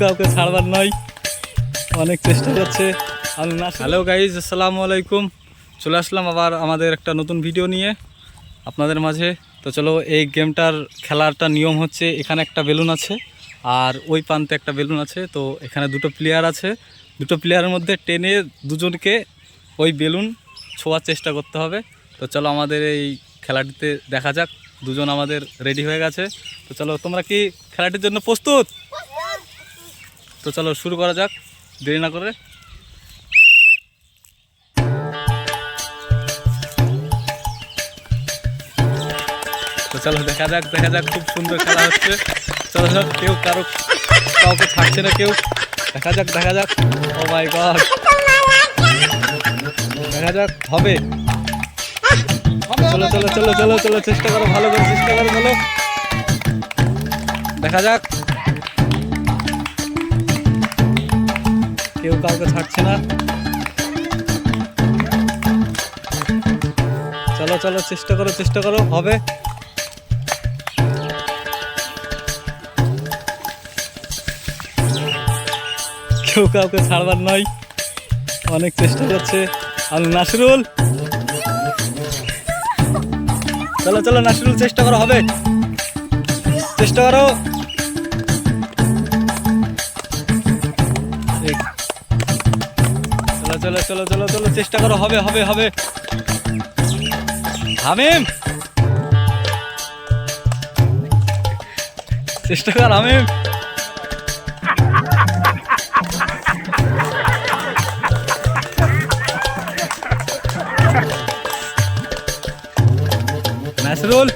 কাউকে ছাড়বার নয়। অনেক চেষ্টা করছে হ্যালো গাইজ আসসালামু আলাইকুম। চলে আসলাম আবার আমাদের একটা নতুন ভিডিও নিয়ে আপনাদের মাঝে। তো চলো, এই গেমটার খেলারটা নিয়ম হচ্ছে, এখানে একটা বেলুন আছে আর ওই প্রান্তে একটা বেলুন আছে। তো এখানে দুটো প্লেয়ার আছে। দুটো প্লেয়ারের মধ্যে টেনে দুজনকে ওই বেলুন ছোঁয়ার চেষ্টা করতে হবে। তো চলো, আমাদের এই খেলাটিতে দেখা যাক। দুজন আমাদের রেডি হয়ে গেছে। তো চলো, তোমরা কি খেলাটির জন্য প্রস্তুত? তো চলো শুরু করা যাক। দেরি না করে। তো চলো দেখা যাক দেখা যাক খুব সুন্দর খেলা হচ্ছে। চলো চলো, কেউ কারও কাউকে ছাড়ছে না কেউ। দেখা যাক দেখা যাক। ও মাই গড দেখা যাক, হবে। চলো চলো চলো চলো চলো, চেষ্টা করো, ভালো করে চেষ্টা করো চলো দেখা যাক। কেউ কাউকে ছাড়ছে না। চলো চলো, চেষ্টা করো চেষ্টা করো, হবে। কেউ কাউকে ছাড়বার নয়, অনেক চেষ্টা করছে। আমি নাসরুল। চলো চলো, নাসরুল, চেষ্টা করো, হবে। চেষ্টা করো। চলো চলো চলো চলো, চেষ্টা করো, হবে হবে হবে। হামিম! চেষ্টা কর, হামিম! নাসরুল,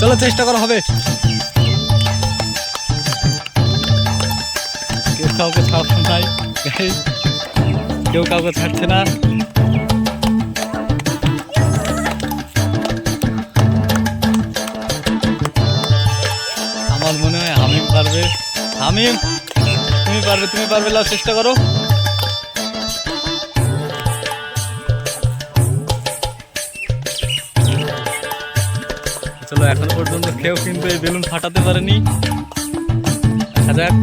চলো, চেষ্টা করা, হবে। কাউকে ছাড়ছে নাই। কেউ কাউকে ছাড়ছে না। আমার মনে হয় আমি পারবে। আমি তুমি পারবে তুমি পারবে, লাও চেষ্টা করো। চলো, এখনও পর্যন্ত কেউ কিন্তু এই বেলুন ফাটাতে পারেনি। দেখা যাক।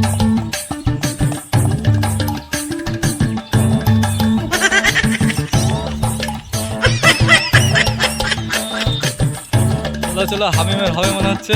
চলো চলো হামিমের হবে মনে হচ্ছে।